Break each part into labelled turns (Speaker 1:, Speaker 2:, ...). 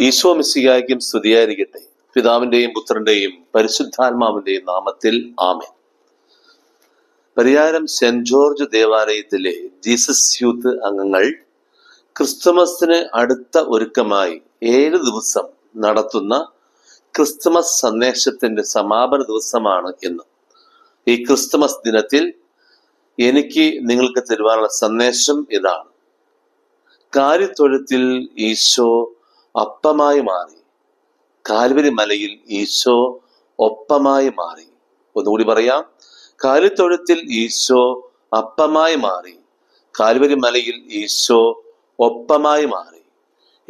Speaker 1: ഈശോ മിസ്സികായ്ക്കും സ്തുതിയായിരിക്കട്ടെ. പിതാവിന്റെയും പുത്രന്റെയും പരിശുദ്ധാത്മാവിന്റെയും നാമത്തിൽ ആമേൻ. പരിയാരം സെന്റ് ജോർജ് ദേവാലയത്തിലെ ജീസസ് യൂത്ത് അംഗങ്ങൾ ക്രിസ്തുമസിന് അടുത്ത ഒരുക്കമായി ഏഴ് ദിവസം നടത്തുന്ന ക്രിസ്തുമസ് സന്ദേശത്തിന്റെ സമാപന ദിവസമാണ് ഇന്ന്. ഈ ക്രിസ്തുമസ് ദിനത്തിൽ എനിക്ക് നിങ്ങൾക്ക് തരുവാനുള്ള സന്ദേശം ഇതാണ്. കാര്യത്തൊഴുത്തിൽ ഈശോ അപ്പമായി മാറി. കാൽവരി മലയിൽ ഈശോ ഒപ്പമായി മാറി. ഒന്നുകൂടി പറയാം. കാലിത്തൊഴുത്തിൽ ഈശോ അപ്പമായി മാറി. കാൽവരി മലയിൽ ഈശോ ഒപ്പമായി മാറി.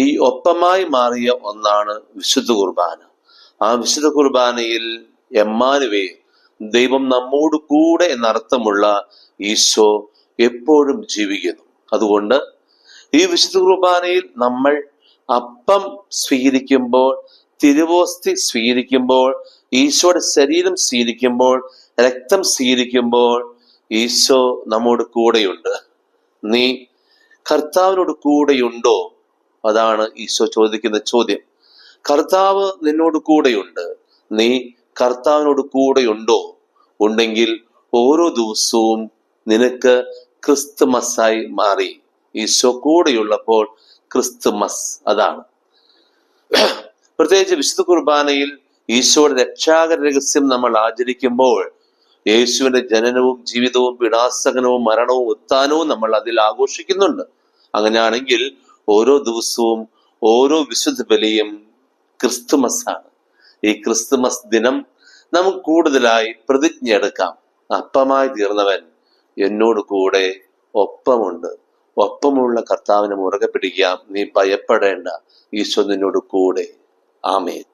Speaker 1: ഈ ഒപ്പമായി മാറിയ ഒന്നാണ് വിശുദ്ധ കുർബാന. ആ വിശുദ്ധ കുർബാനയിൽ എമ്മാനുവേ ദൈവം നമ്മോട് കൂടെ എന്നർത്ഥമുള്ള ഈശോ എപ്പോഴും ജീവിക്കുന്നു. അതുകൊണ്ട് ഈ വിശുദ്ധ കുർബാനയിൽ നമ്മൾ അപ്പം സ്വീകരിക്കുമ്പോൾ തിരുവോസ്തി സ്വീകരിക്കുമ്പോൾ ഈശോയുടെ ശരീരം സ്വീകരിക്കുമ്പോൾ രക്തം സ്വീകരിക്കുമ്പോൾ ഈശോ നമ്മോട് കൂടെയുണ്ട്. നീ കർത്താവിനോട് കൂടെയുണ്ടോ? അതാണ് ഈശോ ചോദിക്കുന്ന ചോദ്യം. കർത്താവ് നിന്നോട് കൂടെയുണ്ട്. നീ കർത്താവിനോട് കൂടെയുണ്ടോ? ഉണ്ടെങ്കിൽ ഓരോ ദിവസവും നിനക്ക് ക്രിസ്തുമസായി മാറി. ഈശോ കൂടെയുള്ളപ്പോൾ ക്രിസ്തുമസ്. അതാണ്. പ്രത്യേകിച്ച് വിശുദ്ധ കുർബാനയിൽ ഈശോയുടെ രക്ഷാകര രഹസ്യം നമ്മൾ ആചരിക്കുമ്പോൾ യേശുവിന്റെ ജനനവും ജീവിതവും വിടാസകനവും മരണവും ഉത്ഥാനവും നമ്മൾ അതിൽ ആഘോഷിക്കുന്നുണ്ട്. അങ്ങനെയാണെങ്കിൽ ഓരോ ദിവസവും ഓരോ വിശുദ്ധ ബലിയും ക്രിസ്തുമസ് ആണ് ഈ ക്രിസ്തുമസ് ദിനം നമുക്ക് കൂടുതലായി പ്രതിജ്ഞ എടുക്കാം അപ്പമായി തീർന്നവൻ എന്നോട് കൂടെ ഒപ്പമുണ്ട്. ഒപ്പമുള്ള കർത്താവിനെ മുറുകെ പിടിക്കാം നീ ഭയപ്പെടേണ്ട. ഈശോ നിന്നോട് കൂടെ. ആമേൻ.